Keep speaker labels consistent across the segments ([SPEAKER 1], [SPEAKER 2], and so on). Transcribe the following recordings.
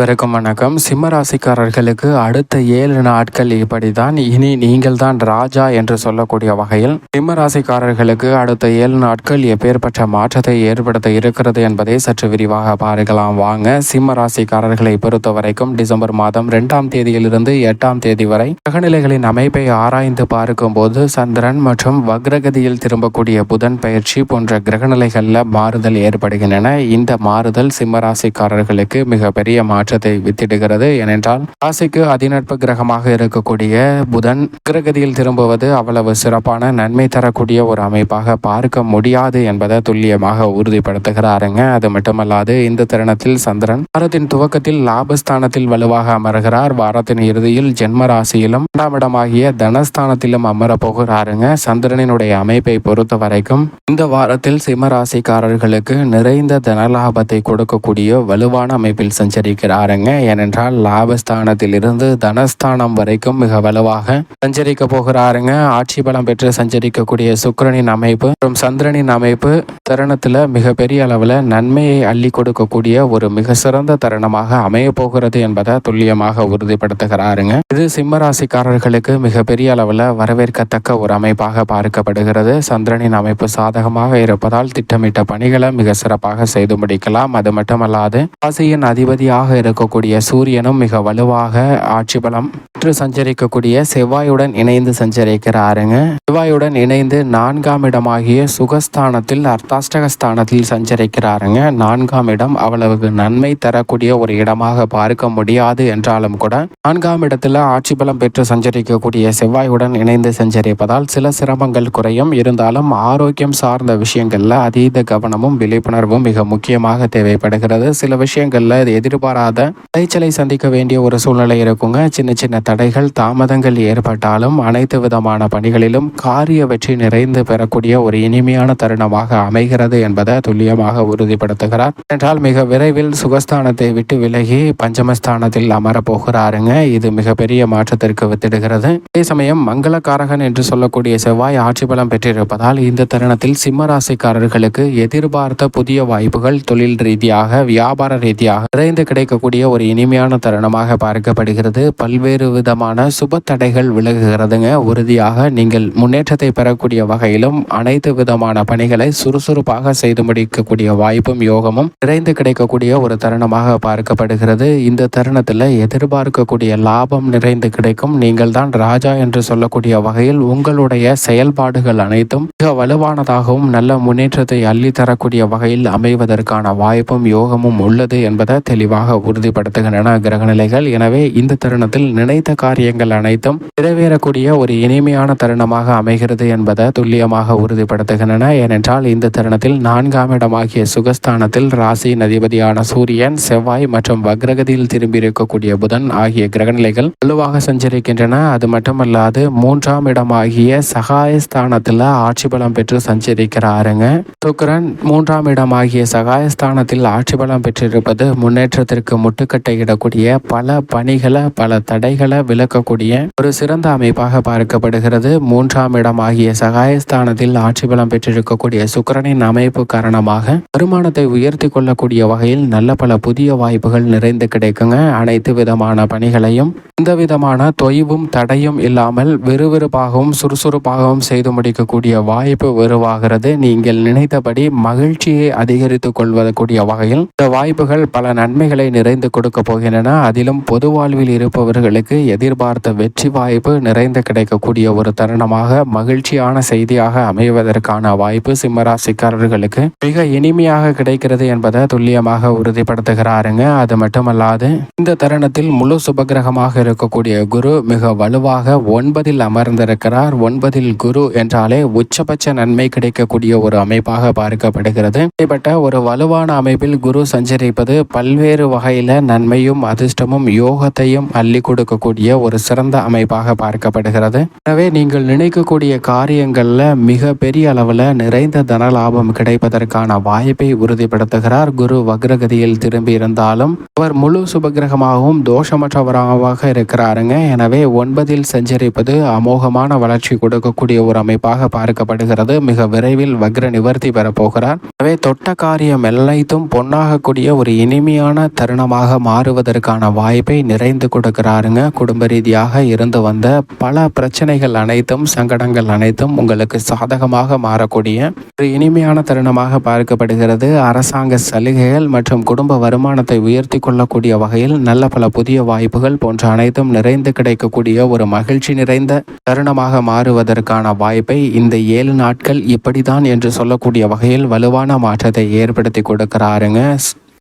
[SPEAKER 1] வரைக்கும் வணக்கம். சிம்ம ராசிக்காரர்களுக்கு அடுத்த ஏழு நாட்கள் இப்படிதான். இனி நீங்கள் தான் ராஜா என்று சொல்லக்கூடிய வகையில் சிம்ம ராசிக்காரர்களுக்கு அடுத்த ஏழு நாட்கள் எப்பேற்பட்ட மாற்றத்தை ஏற்படுத்த இருக்கிறது என்பதை சற்று விரிவாக பார்க்கலாம். வாங்க சிம்ம ராசிக்காரர்களை பொறுத்த வரைக்கும் டிசம்பர் மாதம் இரண்டாம் தேதியிலிருந்து எட்டாம் தேதி வரை கிரகநிலைகளின் அமைப்பை ஆராய்ந்து பார்க்கும் போது சந்திரன் மற்றும் வக்ரகதியில் திரும்பக்கூடிய புதன் பயிற்சி போன்ற கிரகநிலைகளில் மாறுதல் ஏற்படுகின்றன. இந்த மாறுதல் சிம்ம ராசிக்காரர்களுக்கு மிகப்பெரிய மாற்றம் மாற்றத்தை வித்திடுகிறது. ஏனென்றால் ராசிக்கு அதிநட்பு கிரகமாக இருக்கக்கூடிய புதன் கிரகதியில் திரும்புவது அவ்வளவு சிறப்பான நன்மை தரக்கூடிய ஒரு அமைப்பாக பார்க்க முடியாது என்பதை துல்லியமாக உறுதிப்படுத்துகிறாருங்க. அது மட்டுமல்லாது இந்த தருணத்தில் சந்திரன் வாரத்தின் துவக்கத்தில் லாபஸ்தானத்தில் வலுவாக அமர்கிறார். வாரத்தின் இறுதியில் ஜென்ம ராசியிலும் இரண்டாம் இடமாகிய தனஸ்தானத்திலும் அமர போகிறாருங்க. சந்திரனினுடைய அமைப்பை பொறுத்த வரைக்கும் இந்த வாரத்தில் சிம்ம ராசிக்காரர்களுக்கு நிறைந்த தனலாபத்தை கொடுக்கக்கூடிய வலுவான அமைப்பில் சஞ்சரிக்கிறார். இருக்கிறாருங்க ஏனென்றால் லாபஸ்தானத்திலிருந்து தனஸ்தானம் வரைக்கும் மிக வலுவாக சஞ்சரிக்க போகிறாருங்க. ஆட்சி பலம் பெற்று சஞ்சரிக்கக்கூடிய சுக்கரனின் அமைப்பு மற்றும் சந்திரனின் அமைப்பு தருணத்தில் மிகப்பெரிய அளவில் நன்மையை அள்ளி கொடுக்கக்கூடிய ஒரு மிக சிறந்த தருணமாக அமைய போகிறது என்பதை துல்லியமாக உறுதிப்படுத்துகிறாருங்க. இது சிம்மராசிக்காரர்களுக்கு மிகப்பெரிய அளவில் வரவேற்கத்தக்க ஒரு அமைப்பாக பார்க்கப்படுகிறது. சந்திரனின் அமைப்பு சாதகமாக இருப்பதால் திட்டமிட்ட பணிகளை மிக சிறப்பாக செய்து முடிக்கலாம். அது மட்டுமல்லாது ராசியின் அதிபதியாக இருக்கக்கூடிய சூரியனும் மிக வலுவாக ஆட்சி பலம் பெற்று சஞ்சரிக்கக்கூடிய செவ்வாயுடன் இணைந்து சஞ்சரிக்கிறாருங்க. செவ்வாயுடன் இணைந்து நான்காம் இடமாகிய சுகஸ்தானத்தில் அர்த்தாஷ்டகஸ்தானத்தில் சஞ்சரிக்கிறாருங்க. நான்காம் இடம் அவ்வளவு நன்மை தரக்கூடிய ஒரு இடமாக பார்க்க முடியாது என்றாலும் கூட நான்காம் இடத்துல ஆட்சி பலம் பெற்று சஞ்சரிக்கக்கூடிய செவ்வாயுடன் இணைந்து சஞ்சரிப்பதால் சில சிரமங்கள் குறையும். இருந்தாலும் ஆரோக்கியம் சார்ந்த விஷயங்கள்ல அதீத கவனமும் விழிப்புணர்வும் மிக முக்கியமாக தேவைப்படுகிறது. சில விஷயங்கள்ல எதிர்பாராத விளைச்சலை சந்திக்க வேண்டிய ஒரு சூழ்நிலை இருக்குங்க. சின்ன சின்ன தடைகள் தாமதங்கள் ஏற்பட்டாலும் அனைத்து விதமான பணிகளிலும் காரிய வெற்றி நிறைந்து பெறக்கூடிய ஒரு இனிமையான தருணமாக அமைகிறது என்பதை துல்லியமாக உறுதிப்படுத்துகிறார். என்றால் மிக விரைவில் சுகஸ்தானத்தை விட்டு விலகி பஞ்சமஸ்தானத்தில் அமரப்போகிறாருங்க. இது மிகப்பெரிய மாற்றத்திற்கு வித்திடுகிறது. அதே சமயம் மங்களக்காரகன் என்று சொல்லக்கூடிய செவ்வாய் ஆட்சி பலம் பெற்றிருப்பதால் இந்த தருணத்தில் சிம்மராசிக்காரர்களுக்கு எதிர்பார்த்த புதிய வாய்ப்புகள் தொழில் ரீதியாக வியாபார ரீதியாக நிறைந்து இருக்கக்கூடிய ஒரு இனிமையான தருணமாக பார்க்கப்படுகிறது. பல்வேறு விதமான சுப தடைகள் விலகுகிறதுங்க. உறுதியாக நீங்கள் முன்னேற்றத்தை பெறக்கூடிய வகையிலும் அனைத்து விதமான பணிகளை சுறுசுறுப்பாக செய்து முடிக்கக்கூடிய வாய்ப்பும் யோகமும் நிறைந்து கிடைக்கக்கூடிய ஒரு தருணமாக பார்க்கப்படுகிறது. இந்த தருணத்தில் எதிர்பார்க்கக்கூடிய லாபம் நிறைந்து கிடைக்கும். நீங்கள் தான் ராஜா என்று சொல்லக்கூடிய வகையில் உங்களுடைய செயல்பாடுகள் அனைத்தும் மிக வலுவானதாகவும் நல்ல முன்னேற்றத்தை அள்ளி தரக்கூடிய வகையில் அமைவதற்கான வாய்ப்பும் யோகமும் உள்ளது என்பதை தெளிவாக உறுதிப்படுத்துகின்றன கிரகநிலைகள். எனவே இந்த தருணத்தில் நினைத்த காரியங்கள் அனைத்தும் நிறைவேறக்கூடிய ஒரு இனிமையான தருணமாக அமைகிறது என்பதை துல்லியமாக உறுதிப்படுத்துகின்றன. ஏனென்றால் இந்த தருணத்தில் நான்காம் இடமாகிய சுகஸ்தானத்தில் ராசி அதிபதியான சூரியன் செவ்வாய் மற்றும் வக்ரகதியில் திரும்பி இருக்கக்கூடிய புதன் ஆகிய கிரகநிலைகள் வலுவாக சஞ்சரிக்கின்றன. அது மட்டுமல்லாது மூன்றாம் இடமாகிய சகாயஸ்தானத்தில் ஆட்சி பலம் பெற்று சஞ்சரிக்கிறாருங்க. சுக்கரன் மூன்றாம் இடமாகிய சகாயஸ்தானத்தில் ஆட்சி பலம் பெற்றிருப்பது முன்னேற்றத்திற்கு முட்டுக்கட்டை இடக்கூடிய பல பணிகளை பல தடைகளை விளக்கக்கூடிய ஒரு சிறந்த அமைப்பாக பார்க்கப்படுகிறது. மூன்றாம் இடம் ஆகிய சகாயஸ்தானத்தில் ஆட்சி பலம் பெற்றிருக்கக்கூடிய சுக்கரனின் அமைப்பு காரணமாக வருமானத்தை உயர்த்தி கொள்ளக்கூடிய வகையில் நல்ல பல புதிய வாய்ப்புகள் நிறைந்து கிடைக்குங்க. அனைத்து விதமான பணிகளையும் எந்த விதமான தொய்வும் தடையும் இல்லாமல் விறுவிறுப்பாகவும் சுறுசுறுப்பாகவும் செய்து முடிக்கக்கூடிய வாய்ப்பு உருவாகிறது. நீங்கள் நினைத்தபடி மகிழ்ச்சியை அதிகரித்துக் கொள்வதற்குரிய வகையில் இந்த வாய்ப்புகள் பல நன்மைகளை நிறைந்து கொடுக்க போகின்றன. அதிலும் பொது வாழ்வில் இருப்பவர்களுக்கு எதிர்பார்த்த வெற்றி வாய்ப்பு நிறைந்து கிடைக்கக்கூடிய ஒரு தருணமாக மகிழ்ச்சியான செய்தியாக அமைவதற்கான வாய்ப்பு சிம்மராசிக்காரர்களுக்கு மிக இனிமையாக கிடைக்கிறது என்பதை துல்லியமாக உறுதிப்படுத்துகிறாருங்க. அது மட்டுமல்லாது இந்த தருணத்தில் முழு சுபகிரகமாக இருக்கக்கூடிய குரு மிக வலுவாக ஒன்பதில் அமர்ந்திருக்கிறார். ஒன்பதில் குரு என்றாலே உச்சபட்ச நன்மை கிடைக்கக்கூடிய ஒரு அமைப்பாக பார்க்கப்படுகிறது. இப்படிப்பட்ட ஒரு வலுவான அமைப்பில் குரு சஞ்சரிப்பது பல்வேறு வகை வகையில் நன்மையும் அதிர்ஷ்டமும் யோகத்தையும் அள்ளி கொடுக்கக்கூடிய ஒரு சிறந்த அமைப்பாக பார்க்கப்படுகிறது. எனவே நீங்கள் நினைக்கக்கூடிய காரியங்களில் மிக பெரிய அளவில் நிறைந்த தன லாபம் கிடைப்பதற்கான வாய்ப்பை உறுதிப்படுத்துகிறார். குரு வக்ரகதியில் திரும்பி இருந்தாலும் அவர் முழு சுபகிரகமாகவும் தோஷமற்றவராக இருக்கிறாருங்க. எனவே ஒன்பதில் சஞ்சரிப்பது அமோகமான வளர்ச்சி கொடுக்கக்கூடிய ஒரு அமைப்பாக பார்க்கப்படுகிறது. மிக விரைவில் வக்ர நிவர்த்தி பெறப்போகிறார். எனவே தொட்ட காரியம் எல்லைத்தும் பொன்னாகக்கூடிய ஒரு இனிமையான தருணம் தருணமாக மாறுவதற்கான வாய்ப்பை நிறைந்து கொடுக்கிறாருங்க. குடும்ப ரீதியாக இருந்து வந்த பல பிரச்சனைகள் அனைத்தும் சங்கடங்கள் அனைத்தும் உங்களுக்கு சாதகமாக மாறக்கூடிய ஒரு இனிமையான தருணமாக பார்க்கப்படுகிறது. அரசாங்க சலுகைகள் மற்றும் குடும்ப வருமானத்தை உயர்த்தி கொள்ளக்கூடிய வகையில் நல்ல பல புதிய வாய்ப்புகள் போன்ற அனைத்தும் நிறைந்து கிடைக்கக்கூடிய ஒரு மகிழ்ச்சி நிறைந்த தருணமாக மாறுவதற்கான வாய்ப்பை இந்த ஏழு நாட்கள் இப்படிதான் என்று சொல்லக்கூடிய வகையில் வலுவான மாற்றத்தை ஏற்படுத்தி கொடுக்கிறாருங்க.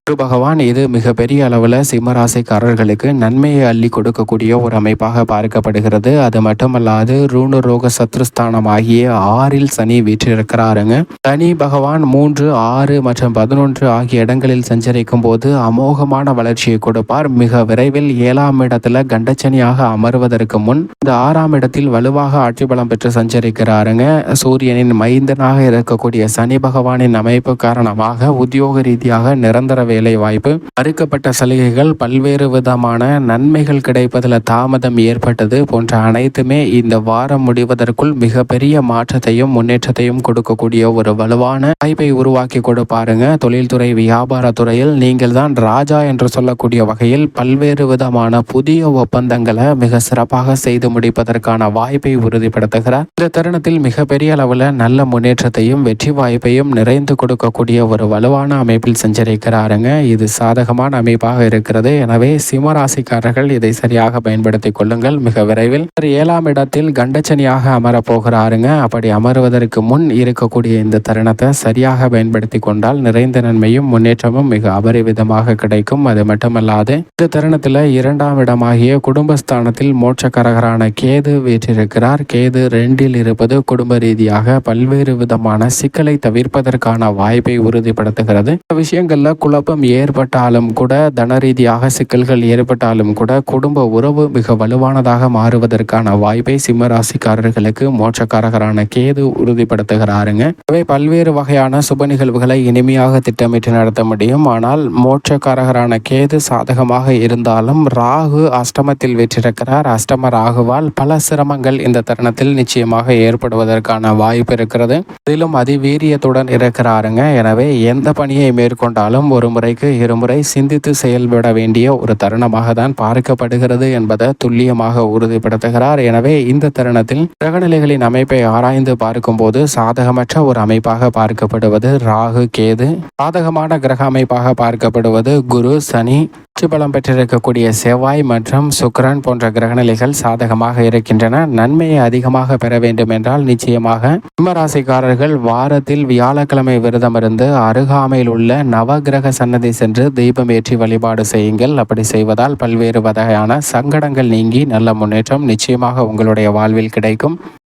[SPEAKER 1] குரு பகவான் இது மிகப்பெரிய அளவில் சிம்மராசிக்காரர்களுக்கு நன்மையை அள்ளி கொடுக்கக்கூடிய ஒரு அமைப்பாக பார்க்கப்படுகிறது. அது மட்டுமல்லாது ரூணு ரோக சத்ருஸ்தானம் ஆகிய ஆறில் சனி வீற்றிருக்கிறாருங்க. சனி பகவான் மூன்று ஆறு மற்றும் பதினொன்று ஆகிய இடங்களில் சஞ்சரிக்கும் போது அமோகமான வளர்ச்சியை கொடுப்பார். மிக விரைவில் ஏழாம் இடத்துல கண்டச்சனியாக அமர்வதற்கு முன் இந்த ஆறாம் இடத்தில் வலுவாக ஆட்சி பலம் பெற்று சஞ்சரிக்கிறாருங்க. சூரியனின் மைந்தனாக இருக்கக்கூடிய சனி பகவானின் அமைப்பு காரணமாக உத்தியோக ரீதியாக நிரந்தர வேலை வாய்ப்பு மறுக்கப்பட்ட சலுகைகள் பல்வேறு விதமான நன்மைகள் கிடைப்பதில் தாமதம் ஏற்பட்டது போன்ற அனைத்துமே இந்த வாரம் முடிவதற்குள் மிகப்பெரிய மாற்றத்தையும் முன்னேற்றத்தையும் கொடுக்கக்கூடிய ஒரு வலுவான வாய்ப்பை உருவாக்கி கொடுப்பாருங்க. தொழில்துறை வியாபாரத்துறையில் நீங்கள் தான் ராஜா என்று சொல்லக்கூடிய வகையில் பல்வேறு விதமான புதிய ஒப்பந்தங்களை மிக சிறப்பாக செய்து முடிப்பதற்கான வாய்ப்பை உறுதிப்படுத்துகிறார். இந்த தருணத்தில் மிகப்பெரிய அளவில் நல்ல முன்னேற்றத்தையும் வெற்றி வாய்ப்பையும் நிறைந்து கொடுக்கக்கூடிய ஒரு வலுவான அமைப்பில் செஞ்சிருக்கிறாருங்க. இது சாதகமான அமைப்பாக இருக்கிறது. எனவே சிம்மராசிக்காரர்கள் இதை சரியாக பயன்படுத்திக் கொள்ளுங்கள். மிக விரைவில் ஏழாம் இடத்தில் கண்டச்சனியாக அமரப்போகிறாருங்க அப்படி அமருவதற்கு முன் இருக்கக்கூடிய இந்த தருணத்தை சரியாக பயன்படுத்தி கொண்டால் நிறைந்த நன்மையும் முன்னேற்றமும் மிக அபரிவிதமாக கிடைக்கும். அது மட்டுமல்லாது இந்த தருணத்தில் இரண்டாம் இடமாகிய குடும்பஸ்தானத்தில் மோட்சக்கரகரான கேது வீற்றிருக்கிறார். கேது ரெண்டில் இருப்பது குடும்ப ரீதியாக பல்வேறு விதமான சிக்கலை தவிர்ப்பதற்கான வாய்ப்பை உறுதிப்படுத்துகிறது. விஷயங்கள்ல குழப்ப குழப்பம் ஏற்பட்டாலும் கூட தன ரீதியாக சிக்கல்கள் ஏற்பட்டாலும் கூட குடும்ப உறவு மிக வலுவானதாக மாறுவதற்கான வாய்ப்பை சிம்ம ராசிக்காரர்களுக்கு மோட்சக்காரகரான கேது உறுதிப்படுத்துகிறாருங்க. அவை பல்வேறு வகையான சுப நிகழ்வுகளை இனிமையாக திட்டமிட்டு நடத்த முடியும். ஆனால் மோட்சக்காரகரான கேது சாதகமாக இருந்தாலும் ராகு அஷ்டமத்தில் வெற்றிருக்கிறார் அஷ்டம ராகுவால் பல சிரமங்கள் இந்த தருணத்தில் நிச்சயமாக ஏற்படுவதற்கான வாய்ப்பு இருக்கிறது. அதிலும் அதிவீரியத்துடன் இருக்கிறாருங்க. எனவே எந்த பணியை மேற்கொண்டாலும் ஒரு முறைக்கு இருமுறை சிந்தித்து செயல்பட வேண்டிய ஒரு தருணமாக தான் பார்க்கப்படுகிறது என்பதை துல்லியமாக உறுதிப்படுத்துகிறார். எனவே இந்த தருணத்தில் கிரகநிலைகளின் அமைப்பை ஆராய்ந்து பார்க்கும்போது சாதகமற்ற ஒரு அமைப்பாக பார்க்கப்படுவது ராகு கேது சாதகமான கிரக அமைப்பாக பார்க்கப்படுவது குரு சனி உச்சி பலம் பெற்றிருக்கக்கூடிய செவ்வாய் மற்றும் சுக்கரன் போன்ற கிரகநிலைகள் சாதகமாக இருக்கின்றன. நன்மையை அதிகமாக பெற வேண்டும் என்றால் நிச்சயமாக சிம்மராசிக்காரர்கள் வாரத்தில் வியாழக்கிழமை விரதம் இருந்து அருகாமையில் உள்ள நவகிரக சன்னதி சென்று தீபம் ஏற்றி வழிபாடு செய்யுங்கள். அப்படி செய்வதால் பல்வேறு வகையான சங்கடங்கள் நீங்கி நல்ல முன்னேற்றம் நிச்சயமாக உங்களுடைய வாழ்வில் கிடைக்கும்.